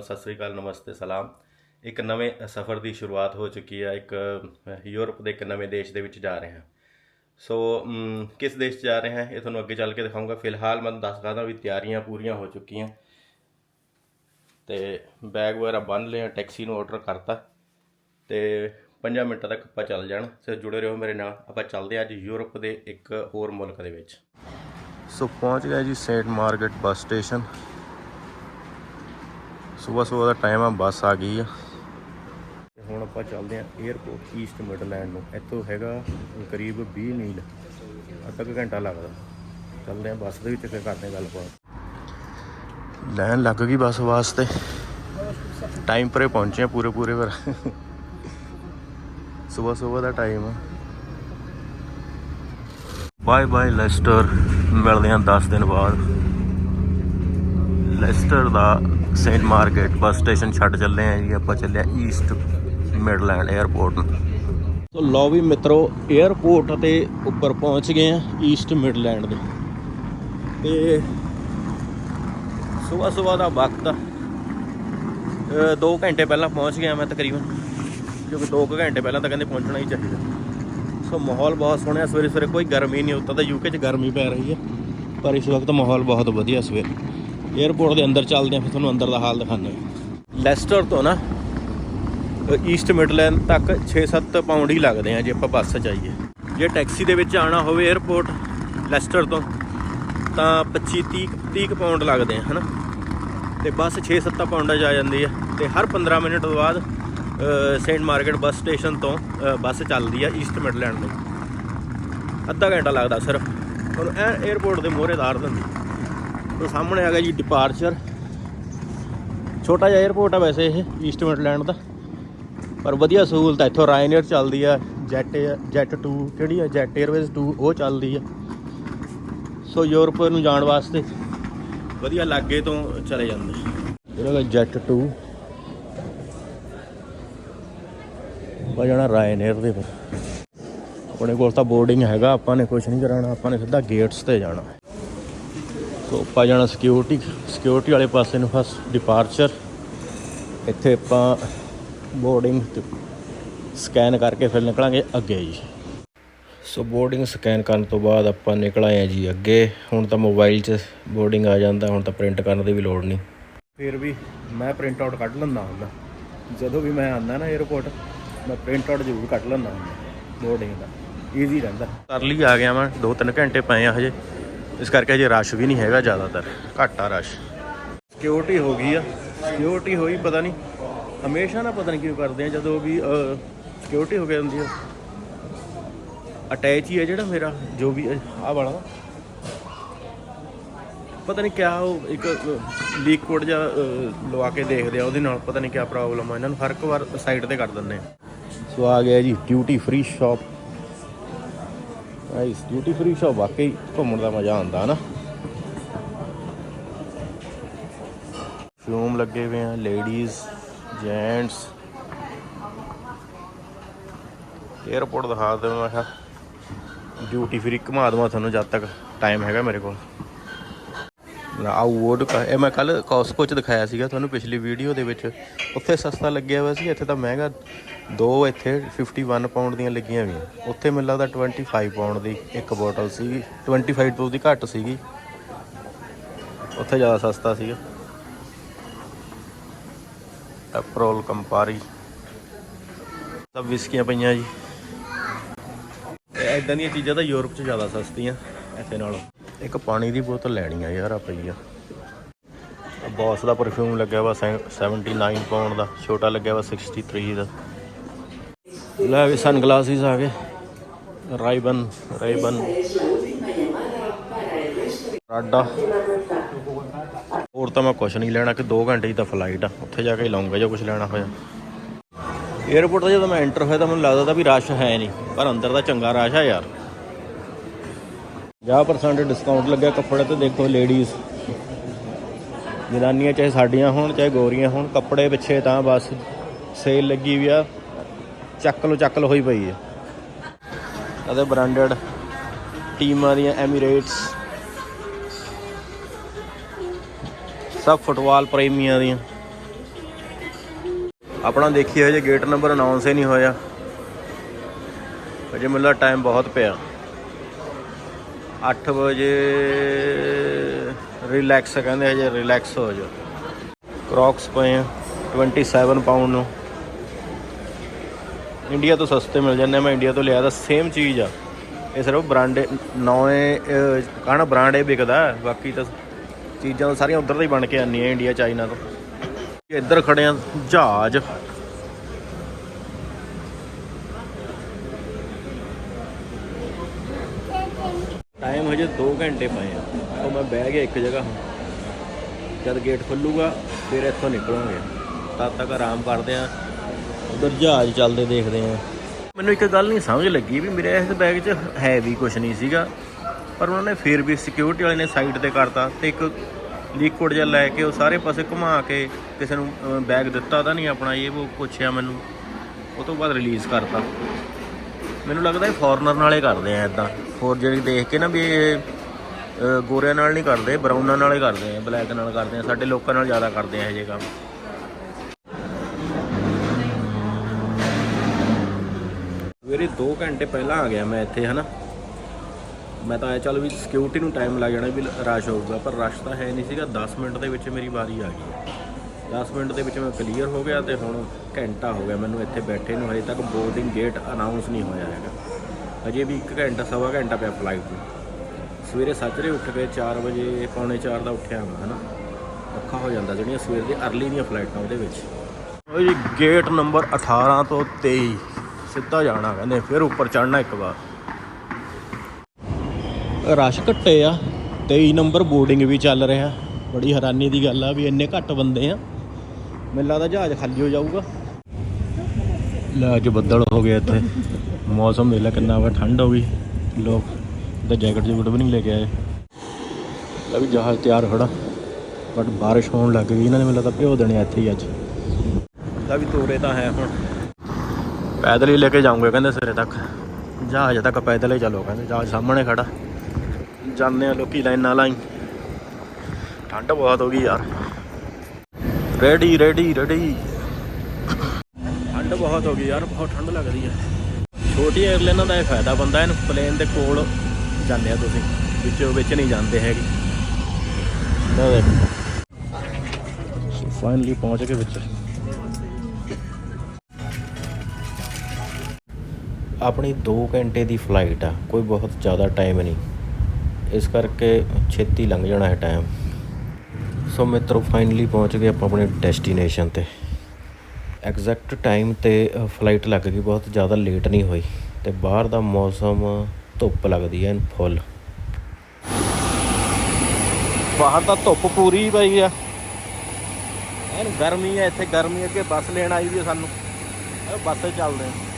ਨੂੰ ਸਤਿ ਸ੍ਰੀ ਅਕਾਲ, ਨਮਸਤੇ, ਸਲਾਮ। ਇੱਕ ਨਵੇਂ ਸਫ਼ਰ ਦੀ ਸ਼ੁਰੂਆਤ ਹੋ ਚੁੱਕੀ ਹੈ ਇੱਕ ਯੂਰਪ ਦੇ ਇੱਕ ਨਵੇਂ ਦੇਸ਼ ਦੇ ਵਿੱਚ ਜਾ ਰਹੇ ਹਾਂ। ਸੋ ਕਿਸ ਦੇਸ਼ 'ਚ ਜਾ ਰਹੇ ਹਾਂ, ਇਹ ਤੁਹਾਨੂੰ ਅੱਗੇ ਚੱਲ ਕੇ ਦਿਖਾਊਂਗਾ। ਫਿਲਹਾਲ ਮੈਂ ਦੱਸ ਸਕਦਾ ਵੀ ਤਿਆਰੀਆਂ ਪੂਰੀਆਂ ਹੋ ਚੁੱਕੀਆਂ। ਤੇ ਬੈਗ ਵਗੈਰਾ ਬੰਨ ਲਿਆ, ਟੈਕਸੀ ਨੂੰ ਆਰਡਰ ਕਰਤਾ। ਤੇ 5 ਮਿੰਟਾਂ ਤੱਕ ਆਪਾਂ ਚੱਲ ਜਾਣ। ਸੋ ਜੁੜੇ ਰਹੋ ਮੇਰੇ ਨਾਲ। ਆਪਾਂ ਚੱਲਦੇ ਹਾਂ ਅੱਜ ਯੂਰਪ ਦੇ ਇੱਕ ਹੋਰ ਮੁਲਕ ਦੇ ਵਿੱਚ। ਸੋ ਪਹੁੰਚ ਗਏ ਜੀ ਸੇਂਟ ਮਾਰਗੇਟ ਬੱਸ ਸਟੇਸ਼ਨ। ਸਵੇਰ ਸਵੇਰ ਦਾ ਟਾਈਮ ਆ, ਬੱਸ ਆ ਗਈ ਆ। ਤੇ ਹੁਣ ਆਪਾਂ ਚੱਲਦੇ ਆ 에어ਪੋਰਟ ਈਸਟ ਮਿਡਲੈਂਡ ਨੂੰ। ਇੱਥੋਂ ਹੈਗਾ ਕਰੀਬ 20 ਮੀਲ, ਅੱਧਾ ਕੁ ਘੰਟਾ ਲੱਗਦਾ। ਚੱਲਦੇ ਆ ਬੱਸ ਦੇ ਵਿੱਚ ਫਿਰ ਕਰਦੇ ਆ ਗੱਲਬਾਤ। ਲਾਈਨ ਲੱਗ ਗਈ ਬੱਸ ਵਾਸਤੇ। ਟਾਈਮ ਪਰੇ ਪਹੁੰਚੇ ਆ ਪੂਰੇ ਪੂਰੇ ਪਰ ਸਵੇਰ ਸਵੇਰ ਦਾ ਟਾਈਮ ਆ। ਬਾਏ ਬਾਏ ਲੈਸਟਰ ਮਿਲਦੇ ਹਾਂ 10 ਦਿਨ ਬਾਅਦ। ਲੈਸਟਰ ਦਾ ਸੇਂਟ ਮਾਰਕੀਟ ਬੱਸ ਸਟੇਸ਼ਨ ਛੱਡ ਚੱਲੇ ਆ ਜੀ, ਆਪਾਂ ਚੱਲੇ ਆ ਈਸਟ ਮਿਡਲੈਂਡ 에ਅਰਪੋਰਟ ਨੂੰ। ਸੋ ਲੋ ਵੀ ਮਿੱਤਰੋ 에ਅਰਪੋਰਟ ਤੇ ਉੱਪਰ ਪਹੁੰਚ ਗਏ ਆ ਈਸਟ ਮਿਡਲੈਂਡ ਦੇ। ਤੇ ਸਵੇਰ ਸਵੇਰ ਦਾ ਵਕਤ ਆ। 2 ਘੰਟੇ ਪਹਿਲਾਂ ਪਹੁੰਚ ਗਿਆ ਮੈਂ ਤਕਰੀਬਨ ਕਿਉਂਕਿ 2 ਘੰਟੇ ਪਹਿਲਾਂ ਤਾਂ ਕਹਿੰਦੇ ਪਹੁੰਚਣਾ ਹੀ ਚਾਹੀਦਾ। ਸੋ ਮਾਹੌਲ ਬਹੁਤ ਸੋਹਣਾ, ਸਵੇਰੇ ਸਵੇਰੇ ਕੋਈ ਗਰਮੀ ਨਹੀਂ, ਉੱਤਾ ਤਾਂ ਯੂਕੇ 'ਚ ਗਰਮੀ ਪੈ ਰਹੀ ਹੈ। ਪਰ ਇਸ ਵਕਤ ਮਾਹੌਲ ਬਹੁਤ ਵਧੀਆ ਸਵੇਰੇ। ਏਅਰਪੋਰਟ ਦੇ ਅੰਦਰ ਚੱਲਦੇ ਆ ਫਿਰ ਤੁਹਾਨੂੰ ਅੰਦਰ ਦਾ ਹਾਲ ਦਿਖਾਉਂਦੇ ਆ ਲੈਸਟਰ ਤੋਂ ਨਾ ਈਸਟ ਮਿਡਲੈਂਡ ਤੱਕ 6-7 ਪਾਉਂਡ ਹੀ ਲੱਗਦੇ ਆ ਜੇ ਆਪਾਂ ਬੱਸ 'ਚ ਆਈਏ। ਜੇ ਟੈਕਸੀ ਦੇ ਵਿੱਚ ਆਣਾ ਹੋਵੇ ਏਅਰਪੋਰਟ ਲੈਸਟਰ ਤੋਂ, ਤਾਂ 25 30 30 ਪਾਉਂਡ ਲੱਗਦੇ ਆ, ਹਨਾ? ਤੇ ਬੱਸ 6-7 ਪਾਉਂਡਾਂ 'ਚ ਆ ਜਾਂਦੀ ਹੈ ਤੇ ਹਰ 15 ਮਿੰਟ ਤੋਂ ਬਾਅਦ ਸੇਂਟ ਮਾਰਕੀਟ ਬੱਸ ਸਟੇਸ਼ਨ ਤੋਂ ਬੱਸ ਚੱਲਦੀ ਆ ਈਸਟ ਮਿਡਲੈਂਡ ਨੂੰ ਅੱਧਾ ਘੰਟਾ ਲੱਗਦਾ ਸਿਰਫ। ਔਰ ਏਅਰਪੋਰਟ ਦੇ ਮੋਹਰੇ ਦਾਰ ਦਿੰਦੀ। ਉਹ ਸਾਹਮਣੇ ਆ ਗਿਆ ਜੀ ਡਿਪਾਰਚਰ ਛੋਟਾ ਜਿਹਾ 에ਅਰਪੋਰਟ ਆ ਵੈਸੇ ਇਹ ਈਸਟ ਮਿਡਲੈਂਡ ਦਾ। ਪਰ ਵਧੀਆ ਸਹੂਲਤ ਹੈ ਇੱਥੋਂ ਰਾਇਨੇਅਰ ਚੱਲਦੀ ਆ ਜੈਟ ਜੈਟ 2 ਕਿਹੜੀ ਆ? ਜੈਟ 에ਅਰਵੇਜ਼ 2 ਉਹ ਚੱਲਦੀ ਆ। ਸੋ ਯੂਰਪ ਨੂੰ ਜਾਣ ਵਾਸਤੇ ਵਧੀਆ ਲਾਗੇ ਤੋਂ ਚਲੇ ਜਾਂਦੇ। ਇਹਦਾ ਜੈਟ 2 ਆਪਾਂ ਜਾਣਾ ਰਾਇਨੇਅਰ ਦੇ ਪਰ ਆਪਣੇ ਕੋਲ ਤਾਂ ਬੋਰਡਿੰਗ ਹੈਗਾ, ਆਪਾਂ ਨੇ ਕੁਝ ਨਹੀਂ ਕਰਾਉਣਾ, ਆਪਾਂ ਨੇ ਸਿੱਧਾ ਗੇਟਸ ਤੇ ਜਾਣਾ। ਸੋ ਆਪਾਂ ਜਾਣਾ ਸਿਕਿਉਰਿਟੀ ਸਿਕਿਉਰਿਟੀ ਵਾਲੇ ਪਾਸੇ ਨੂੰ ਫਸਟ ਡਿਪਾਰਚਰ ਇੱਥੇ ਆਪਾਂ ਬੋਰਡਿੰਗ ਸਕੈਨ ਕਰਕੇ ਫਿਰ ਨਿਕਲਾਂਗੇ ਅੱਗੇ ਜੀ। ਸੋ ਬੋਰਡਿੰਗ ਸਕੈਨ ਕਰਨ ਤੋਂ ਬਾਅਦ ਆਪਾਂ ਨਿਕਲ ਆਏ ਆ ਜੀ ਅੱਗੇ। ਹੁਣ ਤਾਂ ਮੋਬਾਈਲ 'ਚ ਬੋਰਡਿੰਗ ਆ ਜਾਂਦਾ ਹੁਣ ਤਾਂ ਪ੍ਰਿੰਟ ਕਰਨ ਦੀ ਵੀ ਲੋੜ ਨਹੀਂ। ਫਿਰ ਵੀ ਮੈਂ ਪ੍ਰਿੰਟ ਆਊਟ ਕੱਢ ਲੈਂਦਾ ਹੁੰਦਾ। ਜਦੋਂ ਵੀ ਮੈਂ ਆਉਂਦਾ ਨਾ 에어ਪੋਰਟ ਮੈਂ ਪ੍ਰਿੰਟ ਆਊਟ ਜ਼ਰੂਰ ਕੱਢ ਲੈਂਦਾ ਹੁੰਦਾ। ਬੋਰਡਿੰਗ ਦਾ। ਈਜ਼ੀ ਰਹਿੰਦਾ। ਕਰ ਲਈ ਆ ਗਿਆ ਮੈਂ। 2-3 ਘੰਟੇ ਪਏ ਆ ਹਜੇ। ਇਸ ਕਰਕੇ ਹਜੇ ਰਸ਼ ਵੀ ਨਹੀਂ ਹੈਗਾ ਜ਼ਿਆਦਾਤਰ ਘੱਟ ਆ ਰਸ਼। ਸਿਕਿਉਰਿਟੀ ਹੋ ਗਈ ਆ। ਸਿਕਿਉਰਿਟੀ ਹੋਈ ਪਤਾ ਨਹੀਂ। ਹਮੇਸ਼ਾ ਨਾ ਪਤਾ ਨਹੀਂ ਕਿਉਂ ਕਰਦੇ ਆ ਜਦੋਂ ਵੀ ਸਿਕਿਉਰਿਟੀ ਹੋ ਗਈ ਹੁੰਦੀ ਆ। ਅਟੈਚ ਹੀ ਹੈ ਜਿਹੜਾ ਮੇਰਾ ਜੋ ਵੀ ਆਹ ਵਾਲਾ ਨਾ। ਪਤਾ ਨਹੀਂ ਕਿਆ ਉਹ ਇੱਕ ਲੀਕ ਕੋਡ ਜਾਂ ਲਵਾ ਕੇ ਦੇਖਦੇ ਆ ਉਹਦੇ ਨਾਲ ਪਤਾ ਨਹੀਂ ਕਿਆ ਪ੍ਰੋਬਲਮ ਆ। ਇਹਨਾਂ ਨੂੰ ਹਰ ਇੱਕ ਵਾਰ ਸਾਈਡ ਤੇ ਕਰ ਦਿੰਦੇ ਆ। ਸੋ ਆ ਗਿਆ ਜੀ duty free shop guys duty free shop ਵਾਕਈ ਘੁੰਮਣ ਦਾ ਮਜ਼ਾ ਆਉਂਦਾ ਨਾ। ਸ਼ੂਮ ਲੱਗੇ ਹੋਏ ਆ ਲੇਡੀਜ਼ ਜੈਂਟਸ 에어ਪੋਰਟ ਦਿਖਾ ਦਿਓ ਮੈਂ ਕਿਹਾ। ਡਿਊਟੀ ਫ੍ਰੀ ਘੁਮਾ ਦਵਾਂ ਤੁਹਾਨੂੰ ਜਦ ਤੱਕ ਟਾਈਮ ਹੈਗਾ ਮੇਰੇ ਕੋਲ। ਆਉ ਇਹ ਮੈਂ ਕੱਲ ਕੋਸਕੋ ਚ ਦਿਖਾਇਆ ਸੀਗਾ ਤੁਹਾਨੂੰ ਪਿਛਲੀ ਵੀਡੀਓ ਦੇ ਵਿੱਚ। ਉੱਥੇ ਸਸਤਾ ਲੱਗਿਆ ਹੋਇਆ ਸੀ, ਇੱਥੇ ਤਾਂ ਮਹਿੰਗਾ ਦੋ ਇੱਥੇ 51 ਪਾਉਂਡ ਦੀਆਂ ਲੱਗੀਆਂ ਵੀ ਉੱਥੇ ਮੈਨੂੰ ਲੱਗਦਾ 25 ਪਾਉਂਡ ਦੀ ਇੱਕ ਬੋਟਲ ਸੀ 25 ਤੋਂ ਦੀ ਘੱਟ ਸੀਗੀ। ਉੱਥੇ ਜ਼ਿਆਦਾ ਸਸਤਾ ਸੀਗਾ। ਐਪਰੋਲ ਕੰਪਾਰੀ ਸਭ ਵਿਸਕੀਆਂ ਪਈਆਂ ਜੀ। ਇਦਾਂ ਦੀਆਂ ਚੀਜ਼ਾਂ ਤਾਂ ਯੂਰਪ 'ਚ ਜ਼ਿਆਦਾ ਸਸਤੀਆਂ ਇੱਥੇ ਨਾਲੋਂ। ਇੱਕ ਪਾਣੀ ਦੀ ਬੋਤਲ ਲੈਣੀ ਆ ਯਾਰ ਆ ਪਈ ਆ ਬੌਸ ਦਾ ਪਰਫਿਊਮ ਲੱਗਿਆ ਵਾ ਸੈ- 79 ਪਾਉਂਡ ਦਾ। ਛੋਟਾ ਲੱਗਿਆ ਵਾ 63 ਦਾ। ਲੈ ਵੀ ਸਨ ਗਲਾਸਿਸ ਆ ਗਏ। ਰਾਈਬਨ ਰਾਈਬਨ। ਰਾਡਾ। ਹੋਰ ਤਾਂ ਮੈਂ ਕੁਝ ਨਹੀਂ ਲੈਣਾ, ਕਿ 2 ਘੰਟੇ ਦੀ ਤਾਂ ਫਲਾਈਟ ਆ। ਉੱਥੇ ਜਾ ਕੇ ਹੀ ਲਵਾਂਗਾ ਜੋ ਕੁਝ ਲੈਣਾ ਹੋਇਆ। 에어ਪੋਰਟ ਤੇ ਜਦੋਂ ਮੈਂ ਐਂਟਰ ਹੋਇਆ ਤਾਂ ਮੈਨੂੰ ਲੱਗਦਾ ਤਾਂ ਵੀ ਰਸ਼ ਹੈ ਨਹੀਂ, ਪਰ ਅੰਦਰ ਦਾ ਚੰਗਾ ਰਸ਼ ਆ ਯਾਰ। 50% ਡਿਸਕਾਊਂਟ ਲੱਗਿਆ ਕੱਪੜੇ ਤੇ, ਦੇਖੋ ਲੇਡੀਜ਼ ਜਨਾਨੀਆਂ ਚਾਹੇ ਸਾਡੀਆਂ ਹੋਣ, ਚਾਹੇ ਗੋਰੀਆਂ ਹੋਣ, ਕੱਪੜੇ ਪਿੱਛੇ ਤਾਂ ਬਸ ਸੇਲ ਲੱਗੀ ਵੀ ਆ। ਚੱਕ ਲੋ ਚੱਕ ਲੋ ਹੋਈ ਪਈ ਹੈ। ਅਤੇ ਬ੍ਰਾਂਡਡ ਟੀਮਾਂ ਦੀਆਂ ਐਮੀਰੇਟਸ ਸਭ ਫੁੱਟਬਾਲ ਪ੍ਰੇਮੀਆਂ ਦੀਆਂ। ਆਪਣਾ ਦੇਖੀ ਹਜੇ ਗੇਟ ਨੰਬਰ ਅਨਾਉਂਸ ਹੀ ਨਹੀਂ ਹੋਇਆ। ਅਜੇ ਮੈਨੂੰ ਟਾਈਮ ਬਹੁਤ ਪਿਆ। 8 ਵਜੇ ਰਿਲੈਕਸ ਕਹਿੰਦੇ ਹਜੇ ਰਿਲੈਕਸ ਹੋ ਜਾ ਕ੍ਰੌਕਸ ਪਏ ਆ 27 ਪਾਉਂਡ ਨੂੰ। ਇੰਡੀਆ ਤੋਂ ਸਸਤੇ ਮਿਲ ਜਾਂਦੇ ਆ। ਮੈਂ ਇੰਡੀਆ ਤੋਂ ਲਿਆ ਤਾਂ ਸੇਮ ਚੀਜ਼ ਆ। ਇਹ ਸਿਰਫ ਬ੍ਰਾਂਡੇ ਨੌਵੇਂ ਕਾਹਨਾ ਬ੍ਰਾਂਡ ਇਹ ਵਿਕਦਾ? ਬਾਕੀ ਤਾਂ ਚੀਜ਼ਾਂ ਤਾਂ ਸਾਰੀਆਂ ਉਧਰ ਦਾ ਹੀ ਬਣ ਕੇ ਆਉਂਦੀਆਂ ਇੰਡੀਆ, ਚਾਈਨਾ ਤੋਂ। ਇੱਧਰ ਖੜੇ ਆ ਜਹਾਜ਼। ਟਾਈਮ ਹਜੇ 2 ਘੰਟੇ ਪਏ ਆ। ਉਹ ਮੈਂ ਬਹਿ ਗਿਆ ਇੱਕ ਜਗ੍ਹਾ ਜਦ ਗੇਟ ਖੁੱਲੂਗਾ, ਫਿਰ ਇੱਥੋਂ ਨਿਕਲਾਂਗੇ। ਤਦ ਤੱਕ ਆਰਾਮ ਕਰਦੇ ਆ। ਉਧਰ ਜਹਾਜ਼ ਚੱਲਦੇ ਦੇਖਦੇ ਆ। ਮੈਨੂੰ ਇੱਕ ਗੱਲ ਨਹੀਂ ਸਮਝ ਲੱਗੀ ਵੀ ਮੇਰੇ ਇਸ ਬੈਗ 'ਚ ਹੈ ਵੀ ਕੁਝ ਨਹੀਂ ਸੀਗਾ, ਪਰ ਉਹਨਾਂ ਨੇ ਫਿਰ ਵੀ ਸਿਕਿਉਰਿਟੀ ਵਾਲੇ ਨੇ ਸਾਈਡ ਤੇ ਕਰਤਾ ਤੇ ਇੱਕ ਲਿਕੁਇਡ ਜਿਹਾ ਲੈ ਕੇ ਉਹ ਸਾਰੇ ਪਾਸੇ ਘੁਮਾ ਕੇ ਕਿਸੇ ਨੂੰ ਬੈਗ ਦਿੱਤਾ ਤਾਂ ਨਹੀਂ ਆਪਣਾ, ਇਹ ਉਹ ਪੁੱਛਿਆ ਮੈਨੂੰ। ਉਹ ਤੋਂ ਬਾਅਦ ਰਿਲੀਜ਼ ਕਰਤਾ। ਮੈਨੂੰ ਲੱਗਦਾ ਇਹ ਫੋਰਨਰ ਨਾਲੇ ਕਰਦੇ ਆ ਇਦਾਂ ਹੋਰ ਜਿਹੜੀ ਦੇਖ ਕੇ ਨਾ ਵੀ ਇਹ ਗੋਰਿਆਂ ਨਾਲ ਨਹੀਂ ਕਰਦੇ ਬਰਾਊਨਾਂ ਨਾਲੇ ਕਰਦੇ ਆ ਬਲੈਕ ਨਾਲ ਕਰਦੇ ਆ, ਸਾਡੇ ਲੋਕਾਂ ਨਾਲ ਜ਼ਿਆਦਾ ਕਰਦੇ ਆ ਇਹ ਜੇ ਕੰਮ। ਸਵੇਰੇ 2 ਘੰਟੇ ਪਹਿਲਾਂ ਆ ਗਿਆ ਮੈਂ ਇੱਥੇ, ਹਨਾ। ਮੈਂ ਤਾਂ ਆਇਆ ਚੱਲ ਵੀ ਸਿਕਿਉਰਿਟੀ ਨੂੰ ਟਾਈਮ ਲੱਗ ਜਾਣਾ ਵੀ ਰਸ਼ ਹੋਊਗਾ, ਪਰ ਰਸ਼ ਤਾਂ ਹੈ ਨਹੀਂ ਸੀਗਾ। 10 ਮਿੰਟ ਦੇ ਵਿੱਚ ਮੇਰੀ ਵਾਰੀ ਆ ਗਈ। 10 ਮਿੰਟ ਦੇ ਵਿੱਚ ਮੈਂ ਕਲੀਅਰ ਹੋ ਗਿਆ ਤੇ ਹੁਣ ਘੰਟਾ ਹੋ ਗਿਆ ਮੈਨੂੰ ਇੱਥੇ ਬੈਠੇ ਨੂੰ। ਹਜੇ ਤੱਕ ਬੋਰਡਿੰਗ ਗੇਟ ਅਨਾਉਂਸ ਨਹੀਂ ਹੋਇਆ ਹੈਗਾ। ਅਜੇ ਵੀ 1 ਘੰਟਾ, ਸਵਾ ਘੰਟਾ ਪਿਆ ਫਲਾਈਟ ਨੂੰ। ਸਵੇਰੇ ਸੱਜਰੇ ਉੱਠ ਕੇ 4 ਵਜੇ, ਪੌਣੇ 4 ਦਾ ਉੱਠਿਆ ਮੈਂ, ਹਨਾ। ਔਖਾ ਹੋ ਜਾਂਦਾ ਜਿਹੜੀਆਂ ਸਵੇਰ ਦੇ ਅਰਲੀ ਦੀਆਂ ਫਲਾਈਟਾਂ ਉਹਦੇ ਵਿੱਚ। ਉਹ ਜੀ ਗੇਟ ਨੰਬਰ 18 ਤੋਂ 23 ਸਿੱਧਾ ਜਾਣਾ ਕਹਿੰਦੇ, ਫਿਰ ਉੱਪਰ ਚੜਨਾ ਇੱਕ ਵਾਰ। ਰਸ਼ ਘੱਟੇ ਆ 23 ਨੰਬਰ ਬੋਰਡਿੰਗ ਵੀ ਚੱਲ ਰਿਹਾ। ਬੜੀ ਹੈਰਾਨੀ ਦੀ ਗੱਲ ਆ ਵੀ ਇੰਨੇ ਘੱਟ ਬੰਦੇ ਆ। ਮੈਨੂੰ ਲੱਗਦਾ ਜਹਾਜ਼ ਖਾਲੀ ਹੋ ਜਾਊਗਾ। ਲੈ, ਅੱਜ ਬੱਦਲ ਹੋ ਗਏ ਇੱਥੇ। ਮੌਸਮ ਦੇਖ ਲੈ ਕਿੰਨਾ ਵਾ, ਠੰਡ ਹੋ ਗਈ। ਲੋਕ ਤਾਂ ਜੈਕਟ ਜੁਕਟ ਵੀ ਨਹੀਂ ਲੈ ਕੇ ਆਏ। ਲੈ ਵੀ ਜਹਾਜ਼ ਤਿਆਰ ਖੜਾ। ਬਟ ਬਾਰਿਸ਼ ਹੋਣ ਲੱਗ ਗਈ ਇਹਨਾਂ ਨੇ, ਮੈਨੂੰ ਲੱਗਦਾ ਭਿਓ ਦੇਣੇ ਇੱਥੇ ਹੀ ਅੱਜ। ਲੈ ਵੀ ਤੋਰੇ ਤਾਂ ਹੈ ਹੁਣ। ਪੈਦਲ ਹੀ ਲੈ ਕੇ ਜਾਊਂਗੇ, ਕਹਿੰਦੇ ਸਿਰੇ ਤੱਕ। ਜਹਾਜ਼ ਤੱਕ ਪੈਦਲ ਹੀ ਚੱਲੋ, ਕਹਿੰਦੇ ਜਹਾਜ਼ ਸਾਹਮਣੇ ਖੜਾ। ਜਾਂਦੇ ਆ ਲੋਕੀ ਲਾਈਨਾਂ ਲਾਈ। ਠੰਡ ਬਹੁਤ ਹੋ ਗਈ ਯਾਰ। ਰੈਡੀ ਰੈਡੀ ਰੈਡੀ ਠੰਡ ਬਹੁਤ ਹੋ ਗਈ ਯਾਰ, ਬਹੁਤ ਠੰਡ ਲੱਗਦੀ ਹੈ। ਛੋਟੀ 에ਅਰਲਾਈਨਾਂ ਦਾ ਇਹ ਫਾਇਦਾ ਬੰਦਾ, ਇਹਨੂੰ ਪਲੇਨ ਦੇ ਕੋਲ ਜਾਂਦੇ ਆ ਤੁਸੀਂ। ਵਿੱਚੋਂ ਵਿੱਚ ਨਹੀਂ ਜਾਂਦੇ ਹੈਗੇ। ਤਾਂ ਦੇਖੋ। ਫਾਈਨਲੀ ਪਹੁੰਚ ਗਏ ਵਿੱਚ। ਆਪਣੀ 2 ਘੰਟੇ ਦੀ ਫਲਾਈਟ ਆ ਕੋਈ ਬਹੁਤ ਜ਼ਿਆਦਾ ਟਾਈਮ ਨਹੀਂ। ਇਸ ਕਰਕੇ ਛੇਤੀ ਲੰਘ ਜਾਣਾ ਹੈ ਟਾਈਮ ਸੋ ਮਿੱਤਰੋ ਫਾਈਨਲੀ ਪਹੁੰਚ ਗਏ ਆਪਾਂ ਆਪਣੇ ਡੈਸਟੀਨੇਸ਼ਨ ਤੇ। ਐਗਜ਼ੈਕਟ ਟਾਈਮ ਤੇ ਫਲਾਈਟ ਲੱਗ ਗਈ ਬਹੁਤ ਜ਼ਿਆਦਾ ਲੇਟ ਨਹੀਂ ਹੋਈ। ਤੇ ਬਾਹਰ ਦਾ ਮੌਸਮ ਧੁੱਪ ਲੱਗਦੀ ਐ ਫੁੱਲ ਬਾਹਰ ਤਾਂ ਧੁੱਪ ਪੂਰੀ ਪਈ ਆ। ਐਨ ਗਰਮੀ ਆ ਇੱਥੇ ਗਰਮੀ ਅੱਗੇ ਬੱਸ ਲੈਣ ਆਈ ਵੀ ਸਾਨੂੰ। ਬੱਸ ਚੱਲਦੇ ਆ।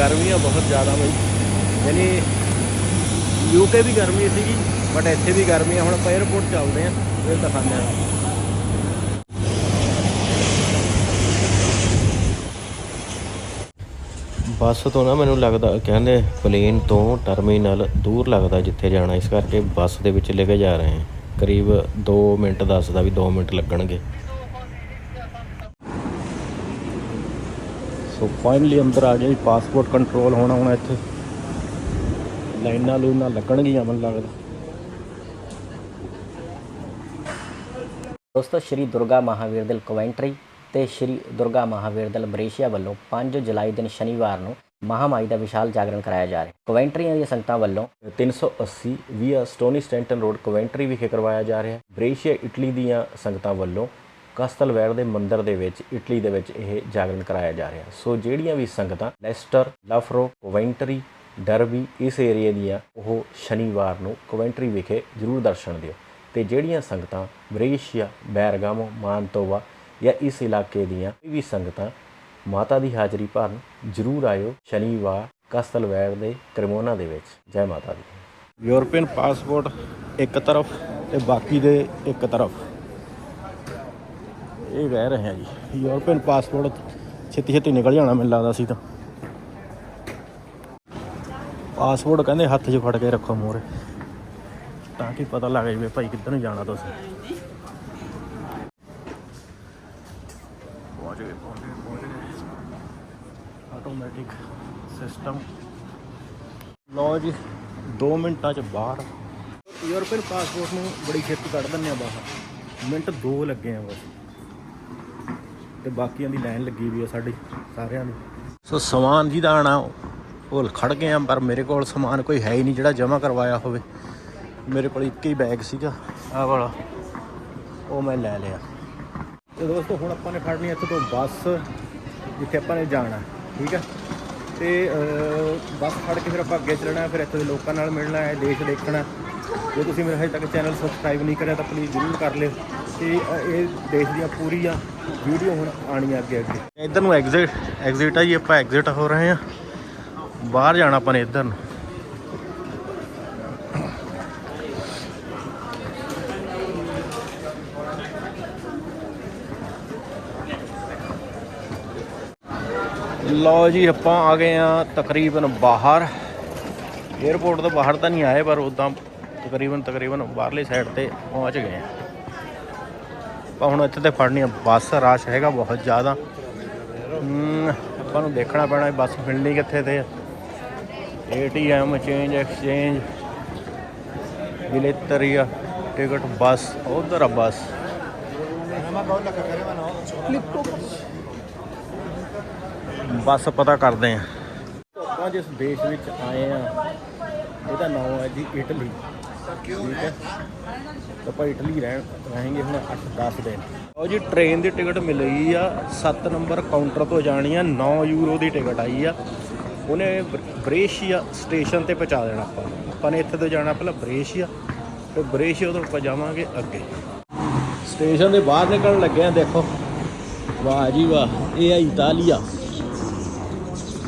ਗਰਮੀਆਂ ਬਹੁਤ ਜ਼ਿਆਦਾ ਬਈ। ਯਾਨੀ ਯੂਕੇ ਵੀ ਗਰਮੀ ਸੀਗੀ ਬਟ ਇੱਥੇ ਵੀ ਗਰਮੀ ਆ ਹੁਣ ਆਪਾਂ 에어ਪੋਰਟ ਚੱਲਦੇ ਆ ਫਿਰ ਦਿਖਾਉਂਦੇ ਆ ਬੱਸ ਤੋਂ ਨਾ ਮੈਨੂੰ ਲੱਗਦਾ, ਕਹਿੰਦੇ ਪਲੇਨ ਤੋਂ ਟਰਮੀਨਲ ਦੂਰ ਲੱਗਦਾ ਜਿੱਥੇ ਜਾਣਾ। ਇਸ ਕਰਕੇ ਬੱਸ ਦੇ ਵਿੱਚ ਲੈ ਕੇ ਜਾ ਰਹੇ ਹਾਂ। ਕਰੀਬ 2 ਮਿੰਟ ਦੱਸਦਾ ਵੀ 2 ਮਿੰਟ ਲੱਗਣਗੇ। ਸੋ ਫਾਈਨਲੀ ਅੰਦਰ ਆ ਗਏ ਪਾਸਪੋਰਟ ਕੰਟਰੋਲ ਹੋਣਾ ਹੁਣ ਇੱਥੇ। ਲਾਈਨਾਂ ਲੂਨਾਂ ਲੱਗਣਗੀਆਂ ਮੈਨੂੰ ਲੱਗਦਾ। ਦੋਸਤੋ, ਸ਼੍ਰੀ ਦੁਰਗਾ ਮਹਾਵੀਰ ਦਲ ਕਵੈਂਟਰੀ ਤੇ ਸ਼੍ਰੀ ਦੁਰਗਾ ਮਹਾਵੀਰ ਦਲ ਬਰੇਸ਼ੀਆ ਵੱਲੋਂ 5 ਜੁਲਾਈ ਦਿਨ ਸ਼ਨੀਵਾਰ ਨੂੰ ਮਹਾਮਾਈ ਦਾ ਵਿਸ਼ਾਲ ਜਾਗਰਣ ਕਰਾਇਆ ਜਾ ਰਿਹਾ ਕਵੈਂਟਰੀਆਂ ਦੀਆਂ ਸੰਗਤਾਂ ਵੱਲੋਂ 380 via Stoney Stanton Road Coventry ਵਿਖੇ ਕਰਵਾਇਆ ਜਾ ਰਿਹਾ ਹੈ। ਬ੍ਰੇਸ਼ੀਆ ਇਟਲੀ ਦੀਆਂ ਸੰਗਤਾਂ ਵੱਲੋਂ ਕਸਤਲਵੈਰ ਦੇ ਮੰਦਿਰ ਦੇ ਵਿੱਚ, ਇਟਲੀ ਦੇ ਵਿੱਚ ਇਹ ਜਾਗਰਣ ਕਰਾਇਆ ਜਾ ਰਿਹਾ। ਸੋ ਜਿਹੜੀਆਂ ਵੀ ਸੰਗਤਾਂ, ਲੈਸਟਰ, ਲਾਫਰੋ, ਕੋਵੈਂਟਰੀ, ਡਰਬੀ, ਇਸ ਏਰੀਏ ਦੀਆਂ, ਉਹ ਸ਼ਨੀਵਾਰ ਨੂੰ ਕੋਵੈਂਟਰੀ ਵਿਖੇ ਜ਼ਰੂਰ ਦਰਸ਼ਨ ਦਿਓ। ਤੇ ਜਿਹੜੀਆਂ ਸੰਗਤਾਂ ਬ੍ਰੇਸ਼ੀਆ, ਬੈਰਗਾਮੋ, ਮਾਨਤੋਵਾ ਜਾਂ ਇਸ ਇਲਾਕੇ ਦੀਆਂ ਵੀ ਸੰਗਤਾਂ ਮਾਤਾ ਦੀ ਹਾਜ਼ਰੀ ਭਰਨ, ਜ਼ਰੂਰ ਆਇਓ ਸ਼ਨੀਵਾਰ ਕਸਤਲਵੈਰ ਦੇ ਕਰਮੋਨਾ ਦੇ ਵਿੱਚ। ਜੈ ਮਾਤਾ ਦੀ। ਯੂਰਪੀਅਨ ਪਾਸਪੋਰਟ ਇੱਕ ਤਰਫ ਤੇ ਬਾਕੀ ਦੇ ਇੱਕ ਤਰਫ। ਇਹ ਕਹਿ ਰਹੇ ਆ ਜੀ। ਯੂਰਪੀਅਨ ਪਾਸਪੋਰਟ ਛੇਤੀ ਛੇਤੀ ਨਿਕਲ ਜਾਣਾ ਮੈਨੂੰ ਲੱਗਦਾ ਸੀ ਤਾਂ। ਪਾਸਪੋਰਟ ਕਹਿੰਦੇ ਹੱਥ 'ਚ ਫੜ ਕੇ ਰੱਖੋ ਮੂਹਰੇ। ਤਾਂ ਕਿ ਪਤਾ ਲੱਗ ਜਾਵੇ ਭਾਈ ਕਿੱਧਰ ਨੂੰ ਜਾਣਾ ਤੁਸੀਂ। ਪਹੁੰਚ ਗਏ ਪਹੁੰਚ ਗਏ ਪਹੁੰਚ ਗਏ। ਆਟੋਮੈਟਿਕ ਸਿਸਟਮ ਲਓ ਜੀ 2 ਮਿੰਟਾਂ ਚ ਬਾਹਰ। ਯੂਰਪੀਅਨ ਪਾਸਪੋਰਟ ਨੂੰ ਬੜੀ ਛੇਤੀ ਕੱਢ ਦਿੰਦੇ ਆ ਬਾਹਰ। ਮਿੰਟ 2 ਲੱਗੇ ਆ ਬਸ। ਤੇ ਬਾਕੀਆਂ ਦੀ ਲਾਈਨ ਲੱਗੀ ਵੀ ਆ ਸਾਡੀ ਸਾਰਿਆਂ ਦੀ ਸੋ ਸਮਾਨ ਜਿਹਦਾ ਆਣਾ ਉਹ ਖੜ ਗਏ ਆ ਪਰ ਮੇਰੇ ਕੋਲ ਸਮਾਨ ਕੋਈ ਹੈ ਹੀ ਨਹੀਂ ਜਿਹੜਾ ਜਮ੍ਹਾਂ ਕਰਵਾਇਆ ਹੋਵੇ। ਮੇਰੇ ਕੋਲ ਇੱਕ ਹੀ ਬੈਗ ਸੀਗਾ ਆਹ ਵਾਲਾ ਉਹ ਮੈਂ ਲੈ ਲਿਆ। ਤੇ ਦੋਸਤੋ ਹੁਣ ਆਪਾਂ ਨੇ ਫੜਨੀ ਇੱਥੇ ਤੋਂ ਬੱਸ ਜਿੱਥੇ ਆਪਾਂ ਨੇ ਜਾਣਾ ਠੀਕ ਹੈ ਤੇ ਬੱਸ ਫੜ ਕੇ ਫਿਰ ਆਪਾਂ ਅੱਗੇ ਚੱਲਣਾ ਫਿਰ ਇੱਥੇ ਦੇ ਲੋਕਾਂ ਨਾਲ ਮਿਲਣਾ ਹੈ ਦੇਸ਼ ਦੇਖਣਾ। ਜੇ ਤੁਸੀਂ ਮੇਰੇ ਹਜੇ ਤੱਕ ਚੈਨਲ ਸਬਸਕ੍ਰਾਈਬ ਨਹੀਂ ਕਰਿਆ ਤਾਂ ਪਲੀਜ਼ ਜ਼ਰੂਰ ਕਰ ਲਿਓ। ਤੇ ਅਹ, ਇਹ ਦੇਸ਼ ਦੀਆਂ ਪੂਰੀਆਂ ਵੀਡੀਓ ਹੁਣ ਆਣੀਆਂ ਅੱਗੇ ਅੱਗੇ। ਇੱਧਰ ਨੂੰ ਐਗਜ਼ਿਟ ਐਗਜ਼ਿਟ ਆ ਜੀ ਆਪਾਂ ਐਗਜ਼ਿਟ ਹੋ ਰਹੇ ਹਾਂ। ਬਾਹਰ ਜਾਣਾ ਆਪਾਂ ਨੇ ਇੱਧਰ ਨੂੰ। ਲਓ ਜੀ ਆਪਾਂ ਆ ਗਏ ਆ ਤਕਰੀਬਨ ਬਾਹਰ। 에어ਪੋਰਟ ਤੋਂ ਬਾਹਰ ਤਾਂ ਨਹੀਂ ਆਏ ਪਰ ਉਦਾਂ ਤਕਰੀਬਨ ਤਕਰੀਬਨ ਬਾਹਰਲੀ ਸਾਈਡ ਤੇ ਪਹੁੰਚ ਗਏ ਆ ਆਪਾਂ ਹੁਣ ਇੱਥੇ ਤੇ ਫੜਨੀ ਆ ਬੱਸ ਰਸ਼ ਹੈਗਾ ਬਹੁਤ ਜ਼ਿਆਦਾ। ਆਪਾਂ ਨੂੰ ਦੇਖਣਾ ਪੈਣਾ ਵੀ ਬੱਸ ਮਿਲਣੀ ਕਿੱਥੇ ਤੇ ਏਟੀਐਮ ਚੇਂਜ ਐਕਸਚੇਂਜ ਬਿਲੇਤਰੀਆ ਟਿਕਟ, ਬੱਸ, ਉਧਰ ਆ ਬੱਸ। ਬੱਸ ਪਤਾ ਕਰਦੇ ਆ। ਆਪਾਂ ਜਿਸ ਦੇਸ਼ ਵਿੱਚ ਆਏ ਆ, ਇਹਦਾ ਨਾਮ ਹੈ ਜੀ ਇਟਲੀ। ਠੀਕ ਹੈ। ਆਪਾਂ ਇਟਲੀ ਰਹਿਣ, ਰਹਿਣਗੇ ਹੁਣ 8-10 ਦਿਨ। ਉਹ ਜੀ ਟ੍ਰੇਨ ਦੀ ਟਿਕਟ ਮਿਲ ਗਈ ਆ। 7 ਨੰਬਰ ਕਾਊਂਟਰ ਤੋਂ ਜਾਣੀ ਆ 9 ਯੂਰੋ ਦੀ ਟਿਕਟ ਆਈ ਆ। ਉਹਨੇ ਬਰ- ਬ੍ਰੇਸ਼ੀਆ ਸਟੇਸ਼ਨ ਤੇ ਪਹੁੰਚਾ ਦੇਣਾ ਆਪਾਂ ਆਪਾਂ ਨੇ ਇੱਥੇ ਤੋਂ ਜਾਣਾ ਪਹਿਲਾਂ ਬ੍ਰੇਸ਼ੀਆ ਤੇ ਬ੍ਰੇਸ਼ੀਆ ਤੋਂ ਆਪਾਂ ਜਾਵਾਂਗੇ ਅੱਗੇ। ਸਟੇਸ਼ਨ ਦੇ ਬਾਹਰ ਨਿਕਲਣ ਲੱਗੇ ਆ, ਦੇਖੋ। ਵਾਹ ਜੀ ਵਾਹ, ਇਹ ਆ ਇਟਾਲੀਆ।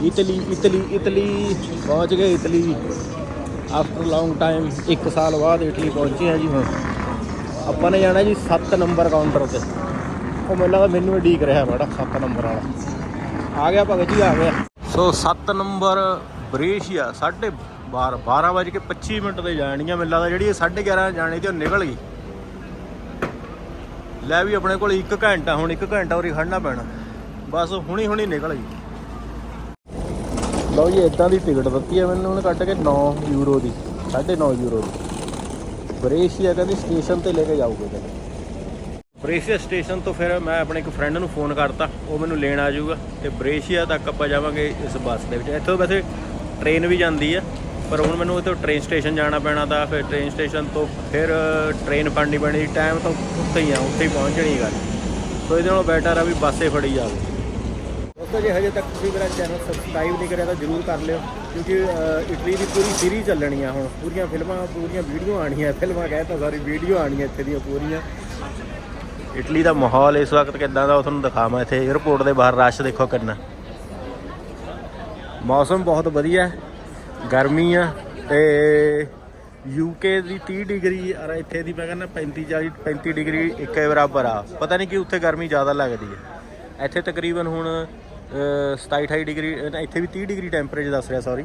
ਇਟਲੀ ਇਟਲੀ ਇਟਲੀ, ਪਹੁੰਚ ਗਏ ਇਟਲੀ। ਆਫਟਰ ਲੌਂਗ ਟਾਈਮ 1 ਸਾਲ ਬਾਅਦ ਇਟਲੀ ਪਹੁੰਚੇ ਆ ਜੀ ਹੁਣ। ਆਪਾਂ ਨੇ ਜਾਣਾ ਜੀ 7 ਨੰਬਰ ਕਾਊਂਟਰ ਤੇ। ਉਹ ਮੈਨੂੰ ਲੱਗਦਾ ਮੈਨੂੰ ਉਡੀਕ ਰਿਹਾ ਬੜਾ 7 ਨੰਬਰ ਵਾਲਾ। ਆ ਗਿਆ ਭਗਤ ਜੀ, ਆ ਗਿਆ। ਸੋ 7 ਨੰਬਰ ਬ੍ਰੇਸ਼ੀਆ 12 12 ਵਜੇ ਕੇ 25 ਮਿੰਟ ਤੇ ਜਾਣੀਆਂ ਮੈਨੂੰ ਲੱਗਦਾ ਜਿਹੜੀ ਇਹ 11:30 ਜਾਣੀ ਤੇ ਉਹ ਨਿਕਲ ਗਈ। ਲੈ ਵੀ ਆਪਣੇ ਕੋਲ 1 ਘੰਟਾ, ਹੁਣ 1 ਘੰਟਾ ਉਰੀ ਖੜਨਾ ਪੈਣਾ। ਬਸ ਹੁਣੀ ਹੁਣੀ ਨਿਕਲ ਗਈ। ਲਓ ਜੀ ਇਦਾਂ ਦੀ ਟਿਕਟ ਦਿੱਤੀ ਹੈ ਮੈਨੂੰ ਉਹਨੇ ਕੱਟ ਕੇ 9 ਯੂਰੋ ਦੀ 9.5 ਯੂਰੋ ਦੀ। ਬਰੇਸ਼ੀਆ ਕਹਿੰਦੀ ਸਟੇਸ਼ਨ ਤੇ ਲੈ ਕੇ ਜਾਊਗੇ ਕਹਿੰਦੇ। ਬਰੇਸ਼ੀਆ ਸਟੇਸ਼ਨ ਤੋਂ ਫਿਰ ਮੈਂ ਆਪਣੇ ਇੱਕ ਫਰੈਂਡ ਨੂੰ ਫੋਨ ਕਰਤਾ, ਉਹ ਮੈਨੂੰ ਲੈਣ ਆ ਜਾਊਗਾ ਤੇ ਬਰੇਸ਼ੀਆ ਤੱਕ ਆਪਾਂ ਜਾਵਾਂਗੇ ਇਸ ਬੱਸ ਦੇ ਵਿੱਚ। ਇੱਥੋਂ ਵੈਸੇ ਟ੍ਰੇਨ ਵੀ ਜਾਂਦੀ ਆ ਪਰ ਹੁਣ ਮੈਨੂੰ ਇੱਥੋਂ ਟ੍ਰੇਨ ਸਟੇਸ਼ਨ ਜਾਣਾ ਪੈਣਾ ਤਾਂ ਫਿਰ ਟ੍ਰੇਨ ਸਟੇਸ਼ਨ ਤੋਂ ਫਿਰ ਟ੍ਰੇਨ ਫੜਨੀ ਪੈਣੀ ਟਾਈਮ ਤਾਂ ਉੱਥੇ ਹੀ ਆ, ਉੱਥੇ ਹੀ ਪਹੁੰਚਣੀ ਗੱਲ। ਸੋ ਇਹਦੇ ਨਾਲੋਂ ਬੈਟਰ ਆ ਵੀ ਬੱਸੇ ਫੜੀ ਜਾਵੇ। ਦੋਸਤੋ ਜੇ ਹਜੇ ਤੱਕ ਤੁਸੀਂ ਮੇਰਾ ਚੈਨਲ ਸਬਸਕ੍ਰਾਈਬ ਨਹੀਂ ਕਰਿਆ ਤਾਂ ਜਰੂਰ ਕਰ ਲਿਓ, ਕਿਉਂਕਿ ਇਟਲੀ ਦੀ ਪੂਰੀ ਸੀਰੀਜ਼ ਚੱਲਣੀ ਆ ਹੁਣ, ਪੂਰੀਆਂ ਫਿਲਮਾਂ, ਪੂਰੀਆਂ ਵੀਡੀਓ ਆਣੀਆਂ ਫਿਲਮਾਂ ਕਹਿ ਤਾਂ ਸਾਰੀ ਵੀਡੀਓ ਆਣੀਆਂ ਇੱਥੇ ਦੀਆਂ ਪੂਰੀਆਂ। ਇਟਲੀ ਦਾ ਮਾਹੌਲ ਇਸ ਵਕਤ ਕਿੱਦਾਂ ਦਾ ਉਹ ਤੁਹਾਨੂੰ ਦਿਖਾਵਾਂ, ਇੱਥੇ 에어ਪੋਰਟ ਦੇ ਬਾਹਰ ਰਸ਼ ਦੇਖੋ ਕਿੰਨਾ। ਮੌਸਮ ਬਹੁਤ ਵਧੀਆ ਗਰਮੀ ਆ, ਤੇ ਯੂਕੇ ਦੀ 30 ਡਿਗਰੀ, ਔਰ ਇੱਥੇ ਦੀ ਮੈਂ ਕਹਿੰਦਾ 35 40 35 ਡਿਗਰੀ ਇੱਕ ਬਰਾਬਰ ਆ। ਪਤਾ ਨਹੀਂ ਕਿ ਉੱਥੇ ਗਰਮੀ ਜ਼ਿਆਦਾ ਲੱਗਦੀ ਹੈ। ਇੱਥੇ ਤਕਰੀਬਨ ਹੁਣ ਅਹ, 27 28 ਡਿਗਰੀ ਇੱਥੇ ਵੀ 30 ਡਿਗਰੀ ਟੈਂਪਰੇਚਰ ਦੱਸ ਰਿਹਾ ਸੌਰੀ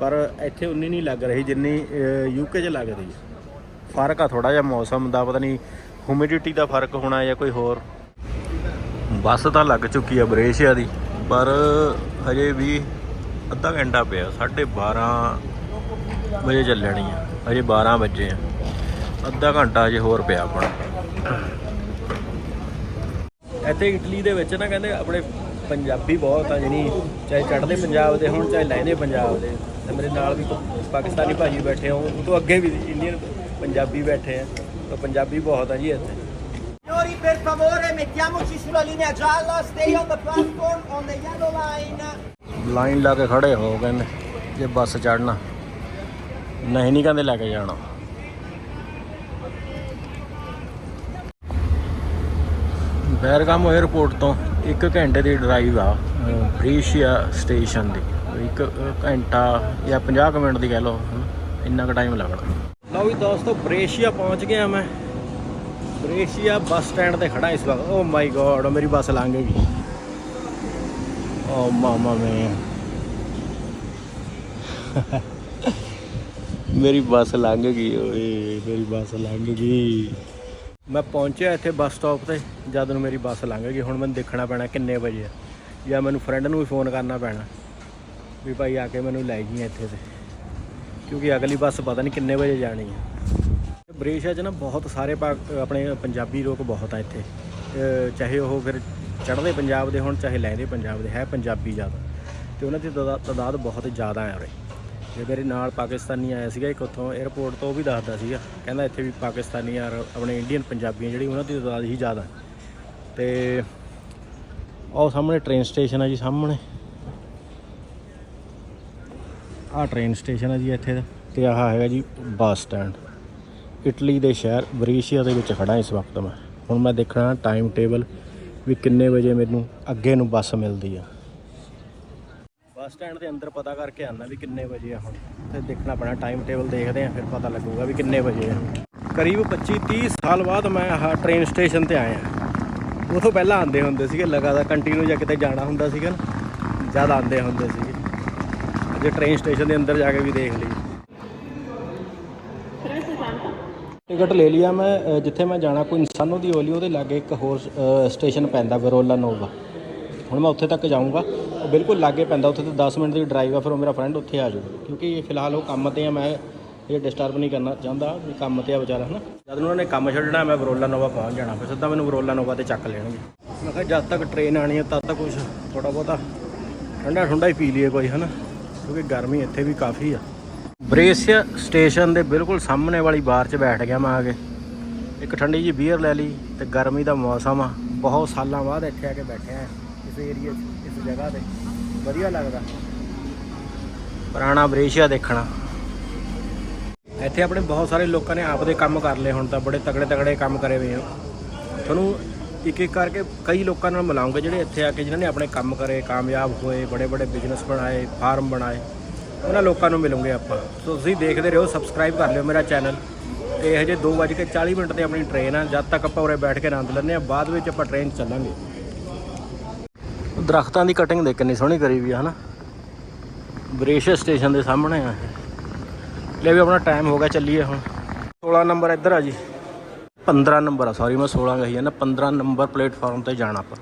ਪਰ ਇੱਥੇ ਉਨੀ ਨਹੀਂ ਲੱਗ ਰਹੀ ਜਿੰਨੀ ਯੂਕੇ 'ਚ ਲੱਗ ਰਹੀ ਫ਼ਰਕ ਆ ਥੋੜਾ ਜਿਹਾ ਮੌਸਮ ਦਾ ਪਤਾ ਨਹੀਂ ਹਿਊਮਿਡਿਟੀ ਦਾ ਫ਼ਰਕ ਹੋਣਾ ਜਾਂ ਕੋਈ ਹੋਰ। ਬੱਸ ਤਾਂ ਲੱਗ ਚੁੱਕੀ ਆ ਬਰੇਸ਼ੀਆ ਦੀ ਪਰ ਹਜੇ ਵੀ ਅੱਧਾ ਘੰਟਾ ਪਿਆ 12:30 ਵਜੇ ਚੱਲਣੀ ਆ। ਹਜੇ 12 ਵਜੇ ਆ। ਅੱਧਾ ਘੰਟਾ ਹਜੇ ਹੋਰ ਪਿਆ ਆਪਣਾ। ਇੱਥੇ ਇਟਲੀ ਦੇ ਵਿੱਚ ਨਾ ਕਹਿੰਦੇ ਆਪਣੇ ਪੰਜਾਬੀ ਬਹੁਤ ਆ ਜਾਨੀ ਚਾਹੇ ਚੜ੍ਹਦੇ ਪੰਜਾਬ ਦੇ ਹੋਣ ਚਾਹੇ ਲਹਿੰਦੇ ਪੰਜਾਬ ਦੇ। ਤੇ ਮੇਰੇ ਨਾਲ ਵੀ ਪਾਕਿਸਤਾਨੀ ਭਾਜੀ ਬੈਠੇ ਹੋ ਉਹ ਤੋਂ ਅੱਗੇ ਵੀ ਇੰਡੀਅਨ ਪੰਜਾਬੀ ਬੈਠੇ ਆ ਤਾਂ ਪੰਜਾਬੀ ਬਹੁਤ ਆ ਜੀ ਇੱਥੇ। Per favore mettiamoci sulla linea gialla, stay on the platform on the yellow line. Line ਲਾ ਕੇ ਖੜੇ ਹੋ ਕਹਿੰਦੇ ਜੇ ਬੱਸ ਚੜਨਾ ਨਹੀਂ ਨਹੀਂ ਕਹਿੰਦੇ ਲੈ ਕੇ ਜਾਣਾ। ਬੈਰਗਾਮੋ 에ਅਰਪੋਰਟ ਤੋਂ। ਇੱਕ ਘੰਟੇ ਦੀ ਡਰਾਈਵ ਆ, ਅਹ ਸਟੇਸ਼ਨ ਦੀ। ਇੱਕ ਘੰਟਾ ਜਾਂ 50 ਕੁ ਮਿੰਟ ਦੀ ਕਹਿ ਲਓ ਇੰਨਾ ਕੁ ਟਾਈਮ ਲੱਗਣਾ। ਲਓ ਵੀ ਦੋਸਤੋ ਬ੍ਰੇਸ਼ੀਆ ਪਹੁੰਚ ਗਿਆ ਮੈਂ। ਬ੍ਰੇਸ਼ੀਆ ਬੱਸ ਸਟੈਂਡ ਤੇ ਖੜਾ ਇਸ ਵਕਤ। ਓ ਮਾਈ ਗੋਡ ਮੇਰੀ ਬੱਸ ਲੰਘ ਗਈ। ਓ ਮਾਮਾ ਮੈਂ ਮੇਰੀ ਬੱਸ ਲੰਘ ਗਈ, ਓਏ, ਮੇਰੀ ਬੱਸ ਲੰਘ ਗਈ। ਮੈਂ ਪਹੁੰਚਿਆ ਇੱਥੇ ਬੱਸ ਸਟਾਪ ਤੇ, ਜਦ ਨੂੰ ਮੇਰੀ ਬੱਸ ਲੰਘ ਗਈ। ਹੁਣ ਮੈਨੂੰ ਦੇਖਣਾ ਪੈਣਾ ਕਿੰਨੇ ਵਜੇ ਆ। ਜਾਂ ਮੈਨੂੰ ਫਰੈਂਡ ਨੂੰ ਵੀ ਫੋਨ ਕਰਨਾ ਪੈਣਾ ਵੀ ਭਾਈ ਆ ਕੇ ਮੈਨੂੰ ਲੈ ਜੀ ਇੱਥੇ ਤੇ। ਕਿਉਂਕਿ ਅਗਲੀ ਬੱਸ ਪਤਾ ਨਹੀਂ ਕਿੰਨੇ ਵਜੇ ਜਾਣੀ ਹੈ ਬਰੇਸ਼ਾ 'ਚ ਨਾ ਬਹੁਤ ਸਾਰੇ ਪਾ- ਆਪਣੇ ਪੰਜਾਬੀ ਲੋਕ ਬਹੁਤ ਆ ਇੱਥੇ। ਚਾਹੇ ਉਹ ਫਿਰ ਚੜ੍ਹਦੇ ਪੰਜਾਬ ਦੇ ਹੋਣ, ਚਾਹੇ ਲਹਿੰਦੇ ਪੰਜਾਬ ਦੇ, ਹੈ ਪੰਜਾਬੀ ਜ਼ਿਆਦਾ। ਤੇ ਉਹਨਾਂ ਦੀ ਤਦਾ- ਤਾਦਾਦ ਬਹੁਤ ਜ਼ਿਆਦਾ ਹੈ ਉਰੇ। ਜੇ ਮੇਰੇ ਨਾਲ ਪਾਕਿਸਤਾਨੀ ਆਇਆ ਸੀਗਾ ਇੱਕ ਉੱਥੋਂ 에ਅਰਪੋਰਟ ਤੋਂ, ਉਹ ਵੀ ਦੱਸਦਾ ਸੀਗਾ। ਕਹਿੰਦਾ ਇੱਥੇ ਵੀ ਪਾਕਿਸਤਾਨੀ ਯਾਰ, ਆਪਣੇ ਇੰਡੀਅਨ ਪੰਜਾਬੀਆਂ ਜਿਹੜੀ ਉਹਨਾਂ ਦੀ ਤਾਦਾਦ ਹੀ ਜ਼ਿਆਦਾ। ਤੇ ਉਹ ਸਾਹਮਣੇ ਟ੍ਰੇਨ ਸਟੇਸ਼ਨ ਆ ਜੀ ਸਾਹਮਣੇ। ਆਹ ਟ੍ਰੇਨ ਸਟੇਸ਼ਨ ਆ ਜੀ ਇੱਥੇ ਦਾ। ਤੇ ਆਹ ਹੈਗਾ ਜੀ ਬੱਸ ਸਟੈਂਡ ਇਟਲੀ ਦੇ ਸ਼ਹਿਰ ਬਰੀਸ਼ੀਆ ਦੇ ਵਿੱਚ ਖੜਾ ਇਸ ਵਕਤ ਮੈਂ। ਹੁਣ ਮੈਂ ਦੇਖਣਾ ਟਾਈਮ ਟੇਬਲ ਵੀ ਕਿੰਨੇ ਵਜੇ ਮੈਨੂੰ ਅੱਗੇ ਨੂੰ ਬੱਸ ਮਿਲਦੀ ਆ। ਬੱਸ ਸਟੈਂਡ ਦੇ ਅੰਦਰ ਪਤਾ ਕਰਕੇ ਆਉਂਦਾ ਵੀ ਕਿੰਨੇ ਵਜੇ ਆ ਹੁਣ। ਤੇ ਦੇਖਣਾ ਪੈਣਾ ਟਾਈਮ ਟੇਬਲ ਦੇਖਦੇ ਆ, ਫਿਰ ਪਤਾ ਲੱਗੂਗਾ ਵੀ ਕਿੰਨੇ ਵਜੇ ਆ। ਕਰੀਬ 25 30 ਸਾਲ ਬਾਅਦ ਮੈਂ ਆਹ ਟ੍ਰੇਨ ਸਟੇਸ਼ਨ ਤੇ ਆਇਆ। ਉਹ ਪਹਿਲਾਂ ਆਉਂਦੇ ਹੁੰਦੇ ਸੀਗੇ, ਲਗਾਤਾਰ ਕੰਟੀਨਿਊ ਜਾਂ ਕਿਤੇ ਜਾਣਾ ਹੁੰਦਾ ਸੀਗਾ ਨਾ ਜਦ ਆਉਂਦੇ ਹੁੰਦੇ ਸੀਗੇ। ਜੇ ਟ੍ਰੇਨ ਸਟੇਸ਼ਨ ਦੇ ਅੰਦਰ ਜਾ ਕੇ ਵੀ ਦੇਖ ਲਈ ਟਿਕਟ ਲੈ ਲਿਆ ਮੈਂ ਜਿੱਥੇ ਮੈਂ ਜਾਣਾ, ਕੋਈ ਇਨਸਾਨੋ ਦੀ ਹੋਲੀ, ਉਹਦੇ ਲਾਗੇ ਇੱਕ ਹੋਰ ਸਟੇਸ਼ਨ ਪੈਂਦਾ ਵਰੋਲਾ ਨੋਵਾ ਹੁਣ ਮੈਂ ਉੱਥੇ ਤੱਕ ਜਾਊਂਗਾ। ਉਹ ਬਿਲਕੁਲ ਲਾਗੇ ਪੈਂਦਾ, ਉੱਥੇ ਤੋਂ 10 ਮਿੰਟ ਦੀ ਡਰਾਈਵ ਆ, ਫਿਰ ਉਹ ਮੇਰਾ ਫਰੈਂਡ ਉੱਥੇ ਆ ਜਾਊਗਾ। ਕਿਉਂਕਿ ਫਿਲਹਾਲ ਉਹ ਕੰਮ ਤੇ ਆ, ਮੈਂ ਇਹ ਡਿਸਟਰਬ ਨਹੀਂ ਕਰਨਾ ਚਾਹੁੰਦਾ, ਵੀ ਕੰਮ ਤੇ ਆ ਵਿਚਾਰਾ, ਹਨਾ। ਜਦ ਨੂੰ ਉਹਨਾਂ ਨੇ ਕੰਮ ਛੱਡਣਾ, ਮੈਂ ਵਰੋਲਾ ਨੋਵਾ ਪਹੁੰਚ ਜਾਣਾ, ਫਿਰ ਸਿੱਧਾ ਮੈਨੂੰ ਵਰੋਲਾ ਨੋਵਾ ਤੇ ਚੱਕ ਲੈਣਗੇ। ਮੈਂ ਕਿਹਾ, ਜਦ ਤੱਕ ਟ੍ਰੇਨ ਆਣੀ ਹੈ ਤਦ ਤੱਕ ਕੁਝ ਥੋੜਾ ਬਹੁਤਾ ਠੰਡਾ ਠੰਡਾ ਹੀ ਪੀ ਲਈਏ ਕੋਈ, ਹਨਾ। ਕਿਉਂਕਿ ਗਰਮੀ ਇੱਥੇ ਵੀ ਕਾਫੀ ਆ। ਬ੍ਰੇਸਿਆ ਸਟੇਸ਼ਨ ਦੇ ਬਿਲਕੁਲ ਸਾਹਮਣੇ ਵਾਲੀ ਬਾਰ 'ਚ ਬੈਠ ਗਿਆ ਮੈਂ ਆ ਕੇ। ਇੱਕ ਠੰਡੀ ਜੀ ਬੀਅਰ ਲੈ ਲਈ ਤੇ ਗਰਮੀ ਦਾ ਮੌਸਮ ਆ। ਬਹੁਤ ਸਾਲਾਂ ਬਾਅਦ ਇੱਥੇ ਆ ਕੇ ਬੈਠੇ ਆ, ਇਸ ਏਰੀਆ 'ਚ, ਇਸ ਜਗ੍ਹਾ ਤੇ। ਵਧੀਆ ਲੱਗਦਾ। ਪੁਰਾਣਾ ਬ੍ਰੇਸ਼ੀਆ ਦੇਖਣਾ। ਇੱਥੇ ਆਪਣੇ ਬਹੁਤ ਸਾਰੇ ਲੋਕਾਂ ਨੇ ਆਪਦੇ ਕੰਮ ਕਰ ਲਏ ਹੁਣ ਤਾਂ, ਬੜੇ ਤਗੜੇ ਤਗੜੇ ਕੰਮ ਕਰੇ ਹੋਏ ਆ। ਤੁਹਾਨੂੰ ਇੱਕ ਇੱਕ ਕਰਕੇ ਕਈ ਲੋਕਾਂ ਨਾਲ ਮਿਲਾਉਂਗੇ ਜਿਹੜੇ ਇੱਥੇ ਆ ਕੇ, ਜਿਨ੍ਹਾਂ ਨੇ ਆਪਣੇ ਕੰਮ ਕਰੇ, ਕਾਮਯਾਬ ਹੋਏ ਬੜੇ ਬੜੇ ਬਿਜ਼ਨਸ ਬਣਾਏ ਫਾਰਮ ਬਣਾਏ, ਉਹਨਾਂ ਲੋਕਾਂ ਨੂੰ ਮਿਲੂਗੇ ਆਪਾਂ। ਸੋ ਤੁਸੀਂ ਦੇਖਦੇ ਰਹੋ ਸਬਸਕ੍ਰਾਈਬ ਕਰ ਲਿਓ ਮੇਰਾ ਚੈਨਲ ਤੇ ਇਹ ਜੇ 2:40 ਮਿੰਟ ਤੇ ਆਪਣੀ ਟ੍ਰੇਨ ਆ। ਜਦ ਤੱਕ ਆਪਾਂ ਉਰੇ ਬੈਠ ਕੇ ਆਨੰਦ ਲੈਂਦੇ ਆ ਬਾਅਦ ਵਿੱਚ ਆਪਾਂ ਟ੍ਰੇਨ 'ਚ ਚੱਲਾਂਗੇ। ਦਰਖਤਾਂ ਦੀ ਕਟਿੰਗ ਦੇ ਕਿੰਨੀ ਸੋਹਣੀ ਕਰੀ ਵੀ ਆ, ਹਨਾ? ਬ੍ਰੇਸ਼ਰ ਸਟੇਸ਼ਨ ਦੇ ਸਾਹਮਣੇ ਆ ਇਹ। ਲੈ ਵੀ ਆਪਣਾ ਟਾਈਮ ਹੋ ਗਿਆ, ਚੱਲੀਏ ਹੁਣ। 16 ਨੰਬਰ ਇੱਧਰ ਆ ਜੀ। 15 ਨੰਬਰ ਆ ਸੌਰੀ ਮੈਂ 16 ਕਹੀ ਜਾਂਦਾ। 15 ਨੰਬਰ ਪਲੇਟਫਾਰਮ ਤੇ ਜਾਣਾ ਆਪਾਂ।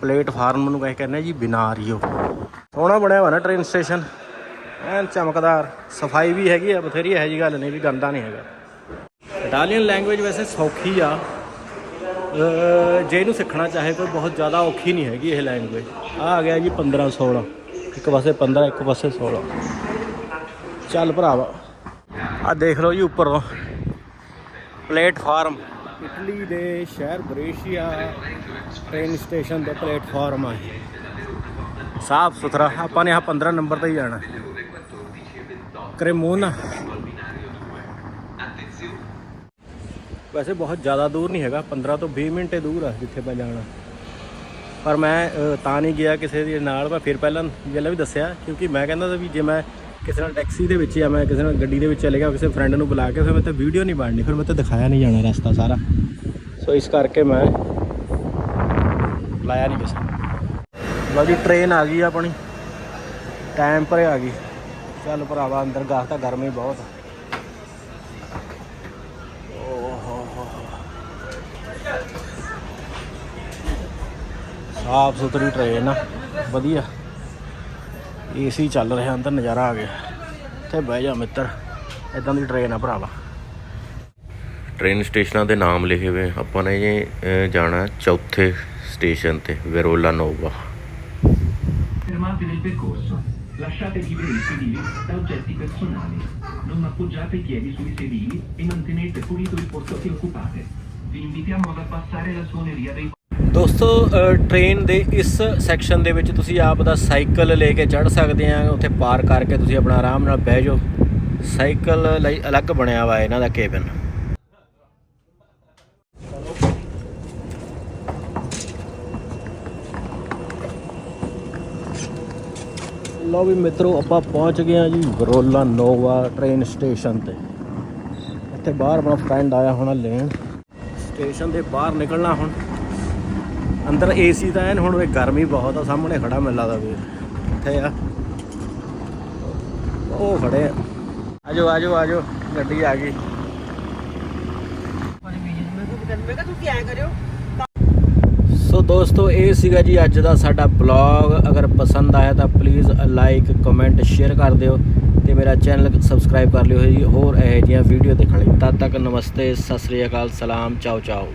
ਪਲੇਟਫਾਰਮ ਨੂੰ ਕਹਿ ਕਹਿੰਦੇ ਆ ਜੀ, ਬਿਨਾਰੀਓ। ਸੋਹਣਾ ਬਣਿਆ ਹੋਇਆ ਨਾ ਟ੍ਰੇਨ ਸਟੇਸ਼ਨ ਐਨ ਚਮਕਦਾਰ। ਸਫ਼ਾਈ ਵੀ ਹੈਗੀ ਆ, ਬਥੇਰੀ ਇਹੋ ਜੀ ਗੱਲ ਨਹੀਂ ਵੀ ਗੰਦਾ ਨਹੀਂ ਹੈਗਾ। ਇਟਾਲੀਅਨ ਲੈਂਗੁਏਜ ਵੈਸੇ ਸੌਖੀ ਆ। ਜੇ ਇਹਨੂੰ ਸਿੱਖਣਾ ਚਾਹੇ ਕੋਈ ਬਹੁਤ ਜ਼ਿਆਦਾ ਔਖੀ ਨਹੀਂ ਹੈਗੀ ਇਹ ਲੈਂਗੁਏਜ ਆ ਆ ਗਿਆ ਜੀ 15 16 ਇੱਕ ਪਾਸੇ 15 ਇੱਕ ਪਾਸੇ 16 ਚੱਲ ਭਰਾਵਾ। ਆ ਦੇਖ ਲਓ ਜੀ ਉੱਪਰ। ਤੋਂ ਪਲੇਟਫਾਰਮ। ਇਟਲੀ ਦੇ ਸ਼ਹਿਰ ਬ੍ਰੇਸ਼ੀਆ ਟ੍ਰੇਨ ਸਟੇਸ਼ਨ ਦੇ ਪਲੇਟਫਾਰਮ ਆ ਸਾਫ਼ ਸੁਥਰਾ। ਆਪਾਂ ਨੇ ਆ 15 ਨੰਬਰ ਤੇ ਹੀ ਜਾਣਾ। ਕਰੇਮੋਨਾ। ਵੈਸੇ ਬਹੁਤ ਜ਼ਿਆਦਾ ਦੂਰ ਨਹੀਂ ਹੈਗਾ 15 ਤੋਂ 20 ਮਿੰਟੇ ਦੂਰ ਆ ਜਿੱਥੇ ਮੈਂ ਜਾਣਾ। ਪਰ ਮੈਂ ਤਾਂ ਨਹੀਂ ਗਿਆ ਕਿਸੇ ਦੇ ਨਾਲ, ਮੈਂ ਫਿਰ ਪਹਿਲਾਂ ਪਹਿਲਾਂ ਵੀ ਦੱਸਿਆ, ਕਿਉਂਕਿ ਮੈਂ ਕਹਿੰਦਾ ਸੀ ਵੀ ਜੇ ਮੈਂ ਕਿਸੇ ਨਾਲ ਟੈਕਸੀ ਦੇ ਵਿੱਚ ਜਾਂ ਮੈਂ ਕਿਸੇ ਨਾਲ ਗੱਡੀ ਦੇ ਵਿੱਚ ਚਲੇ ਗਿਆ, ਕਿਸੇ ਫਰੈਂਡ ਨੂੰ ਬੁਲਾ ਕੇ, ਫਿਰ ਮੈਂ ਤਾਂ ਵੀਡੀਓ ਨਹੀਂ ਬਣਨੀ, ਫਿਰ ਮੈਂ ਤਾਂ ਦਿਖਾਇਆ ਨਹੀਂ ਜਾਣਾ ਰਸਤਾ ਸਾਰਾ। ਸੋ ਇਸ ਕਰਕੇ ਮੈਂ ਬੁਲਾਇਆ ਨਹੀਂ ਕਿਸੇ ਨੂੰ। ਲਓ ਜੀ ਟ੍ਰੇਨ ਆ ਗਈ ਆਪਣੀ। ਟਾਈਮ ਪਰ ਆ ਗਈ। ਚੱਲ ਭਰਾਵਾ, ਅੰਦਰ ਗਾਹ ਤਾਂ ਗਰਮੀ ਬਹੁਤ ਆ। ਸਾਫ਼ ਸੁਥਰੀ ਟ੍ਰੇਨ ਆ ਵਧੀਆ ਏਸੀ ਚੱਲ ਰਿਹਾ ਅੰਦਰ ਨਜ਼ਾਰਾ ਆ ਗਿਆ ਤੇ ਬਹਿ ਜਾ ਮਿੱਤਰ ਇਦਾਂ ਦੀ ਟ੍ਰੇਨ ਆ ਭਰਾਵਾ ਟ੍ਰੇਨ ਸਟੇਸ਼ਨਾਂ ਦੇ ਨਾਮ ਲਿਖੇ ਹੋਏ ਆਪਾਂ ਨੇ ਜੀ ਅਹ, ਜਾਣਾ ਚੌਥੇ ਸਟੇਸ਼ਨ ਤੇ Verolanuova Fermate nel percorso. Lasciate liberi i sedili da oggetti personali. Non appoggiate i piedi sui sedili e mantenete pulito il posto che occupate. vi invitiamo ad abbassare la suoneria dei ਦੋਸਤੋ train ਦੇ ਇਸ section ਦੇ ਵਿੱਚ ਤੁਸੀਂ ਆਪ ਦਾ cycle ਲੈ ਕੇ ਚੜ ਸਕਦੇ ਆ। ਉੱਥੇ ਪਾਰ ਕਰਕੇ ਤੁਸੀਂ ਆਪਣਾ ਆਰਾਮ ਨਾਲ ਬਹਿ ਜਾਓ। ਸਾਈਕਲ ਲਈ ਅਲੱਗ ਬਣਿਆ ਵਾ ਇਹਨਾਂ ਦਾ ਕੇਬਨ ਲਓ ਵੀ ਮਿੱਤਰੋ, ਆਪਾਂ ਪਹੁੰਚ ਗਏ ਆ ਜੀ ਬਰੋਲਾ ਨੋਵਾ ਟ੍ਰੇਨ ਸਟੇਸ਼ਨ ਤੇ। ਇੱਥੇ ਬਾਹਰ ਆਪਣਾ ਫਰੈਂਡ ਆਇਆ ਹੋਣਾ ਲੈਣ। ਸਟੇਸ਼ਨ ਦੇ ਬਾਹਰ ਨਿਕਲਣਾ ਹੁਣ। ਅੰਦਰ ਏਸੀ ਤਾਂ ਐਨ, ਹੁਣ ਵੀ ਗਰਮੀ ਬਹੁਤ ਆ, ਸਾਹਮਣੇ ਖੜਾ ਮੈਨੂੰ ਲੱਗਦਾ ਵੀ ਇੱਥੇ ਆ। ਉਹ ਖੜੇ ਆ। ਆਜੋ ਆਜੋ ਆਜੋ, ਗੱਡੀ ਆ ਗਈ। ਕਰਿਓ ਸੋ ਦੋਸਤੋ, ਇਹ ਸੀਗਾ ਜੀ ਅੱਜ ਦਾ ਸਾਡਾ ਬਲੌਗ ਅਗਰ ਪਸੰਦ ਆਇਆ ਤਾਂ ਪਲੀਜ਼ ਲਾਈਕ ਕਮੈਂਟ ਸ਼ੇਅਰ ਕਰ ਦਿਓ ਤੇ ਮੇਰਾ ਚੈਨਲ ਸਬਸਕ੍ਰਾਈਬ ਕਰ ਲਿਓ ਜੀ। ਹੋਰ ਇਹੋ ਜਿਹੀਆਂ ਵੀਡੀਓ ਦੇਖਣ ਲਈ ਤਦ ਤੱਕ ਨਮਸਤੇ, ਸਤਿ ਸ੍ਰੀ ਅਕਾਲ, ਸਲਾਮ, ਚਾਓ ਚਾਓ।